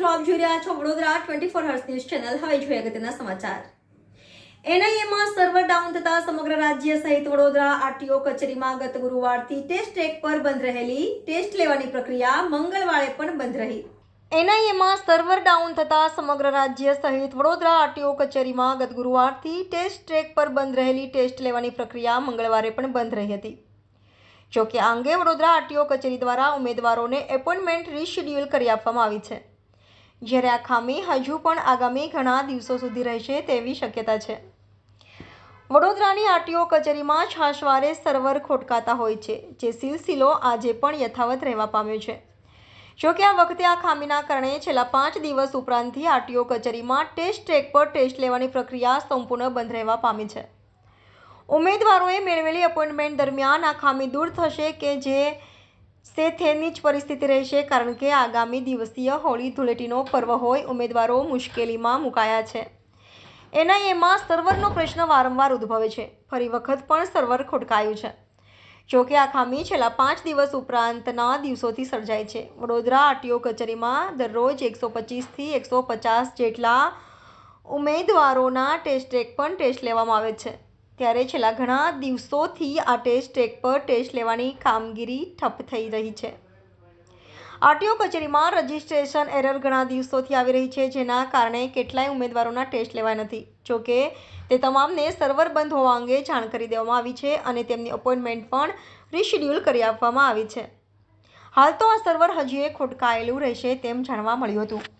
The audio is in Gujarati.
આપ જોઈ રહ્યા છો Vadodara twenty four hours news channel હવે જોઈએ અગત્યના સમાચાર. એનઆઈએમાં સર્વર ડાઉન થતા સમગ્ર રાજ્ય સહિત વડોદરા આરટીઓ કચેરીમાં ગત ગુરુવારથી ટેસ્ટ ટ્રેક પર બંધ રહેલી ટેસ્ટ લેવાની પ્રક્રિયા મંગળવારે પણ બંધ રહી. એનઆઈએમાં સર્વર ડાઉન થતા સમગ્ર રાજ્ય સહિત વડોદરા આરટીઓ કચેરીમાં ગત ગુરુવારથી ટેસ્ટ ટ્રેક પર બંધ રહેલી ટેસ્ટ લેવાની પ્રક્રિયા મંગળવારે પણ બંધ રહી હતી. જોકે આ અંગે વડોદરા આરટીઓ કચેરી દ્વારા ઉમેદવારોને એપોઇન્ટમેન્ટ રીશેડ્યુલ કરી આપવામાં આવી છે. જ્યારે આ ખામી હજુ પણ આગામી ઘણા દિવસો સુધી રહેશે તેવી શક્યતા છે. વડોદરાની આરટીઓ કચેરીમાં છાશવારે સર્વર ખોટકાતા હોય છે, જે સિલસિલો આજે પણ યથાવત રહેવા પામ્યો છે. જોકે આ વખતે આ ખામીના કારણે છેલ્લા પાંચ દિવસ ઉપરાંતથી આરટીઓ કચેરીમાં ટેસ્ટ ટ્રેક પર ટેસ્ટ લેવાની પ્રક્રિયા સંપૂર્ણ બંધ રહેવા પામી છે. ઉમેદવારોએ મેળવેલી એપોઇન્ટમેન્ટ દરમિયાન આ ખામી દૂર થશે કે જે તેની જ પરિસ્થિતિ રહેશે કારણ કે આગામી દિવસીય હોળી ધૂળેટીનો પર્વ હોય ઉમેદવારો મુશ્કેલીમાં મુકાયા છે. એનઆઈએમાં સર્વરનો પ્રશ્ન વારંવાર ઉદ્ભવે છે. ફરી વખત પણ સર્વર ખોટકાયું છે. જોકે આ ખામી છેલ્લા પાંચ દિવસ ઉપરાંતના દિવસોથી સર્જાય છે. વડોદરા આરટીઓ કચેરીમાં દરરોજ એકસો પચીસથી એકસો પચાસ જેટલા ઉમેદવારોના ટેસ્ટ ટ્રેક પણ ટેસ્ટ લેવામાં આવે છે. ત્યારે છેલ્લા ઘણા દિવસોથી આ ટેસ્ટ ટ્રેક પર ટેસ્ટ લેવાની કામગીરી ઠપ થઈ રહી છે. આરટીઓ કચેરીમાં રજિસ્ટ્રેશન એરર ઘણા દિવસોથી આવી રહી છે, જેના કારણે કેટલાય ઉમેદવારોના ટેસ્ટ લેવાય નથી. જોકે તે તમામને સર્વર બંધ હોવા અંગે જાણ કરી દેવામાં આવી છે અને તેમની અપોઇન્ટમેન્ટ પણ રીશેડ્યુલ કરી આપવામાં આવી છે. હાલ તો આ સર્વર હજીએ ખોટકાયેલું રહેશે તેમ જાણવા મળ્યું હતું.